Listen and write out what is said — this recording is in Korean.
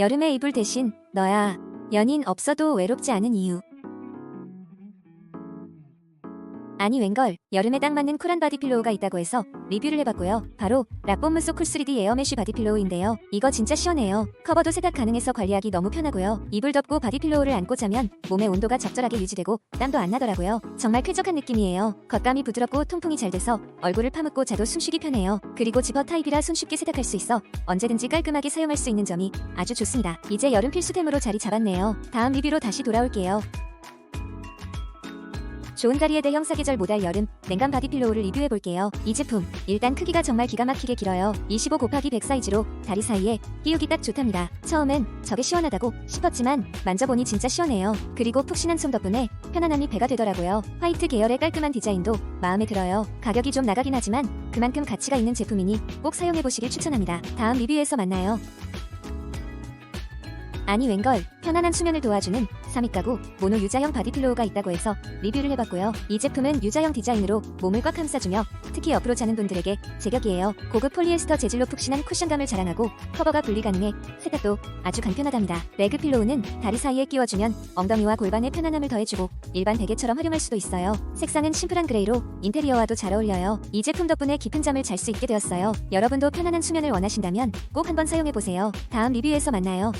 여름에 이불 대신 너야. 연인 없어도 외롭지 않은 이유. 아니 웬걸 여름에 딱 맞는 쿨한 바디필로우가 있다고 해서 리뷰를 해봤고요. 바로 라뽐무소 쿨3D 에어메쉬 바디필로우인데요. 이거 진짜 시원해요. 커버도 세탁 가능해서 관리하기 너무 편하고요. 이불 덮고 바디필로우를 안고 자면 몸의 온도가 적절하게 유지되고 땀도 안 나더라고요. 정말 쾌적한 느낌이에요. 겉감이 부드럽고 통풍이 잘 돼서 얼굴을 파묻고 자도 숨쉬기 편해요. 그리고 지퍼 타입이라 손쉽게 세탁할 수 있어 언제든지 깔끔하게 사용할 수 있는 점이 아주 좋습니다. 이제 여름 필수템으로 자리 잡았네요. 다음 리뷰로 다시 돌아올게요. 좋은 다리에 대 형 사계절 모달 여름 냉감 바디필로우를 리뷰해볼게요. 이 제품 일단 크기가 정말 기가 막히게 길어요. 25 곱하기 100 사이즈로 다리 사이에 끼우기 딱 좋답니다. 처음엔 저게 시원하다고 싶었지만 만져보니 진짜 시원해요. 그리고 푹신한 솜 덕분에 편안함이 배가 되더라고요. 화이트 계열의 깔끔한 디자인도 마음에 들어요. 가격이 좀 나가긴 하지만 그만큼 가치가 있는 제품이니 꼭 사용해보시길 추천합니다. 다음 리뷰에서 만나요. 아니 웬걸 편안한 수면을 도와주는 3위 가구 모노 유자형 바디필로우가 있다고 해서 리뷰를 해봤고요. 이 제품은 유자형 디자인으로 몸을 꽉 감싸주며 특히 옆으로 자는 분들에게 제격이에요. 고급 폴리에스터 재질로 푹신한 쿠션감을 자랑하고 커버가 분리 가능해 세탁도 아주 간편하답니다. 레그 필로우는 다리 사이에 끼워주면 엉덩이와 골반의 편안함을 더해주고 일반 베개처럼 활용할 수도 있어요. 색상은 심플한 그레이로 인테리어와도 잘 어울려요. 이 제품 덕분에 깊은 잠을 잘 수 있게 되었어요. 여러분도 편안한 수면을 원하신다면 꼭 한번 사용해보세요. 다음 리뷰에서 만나요.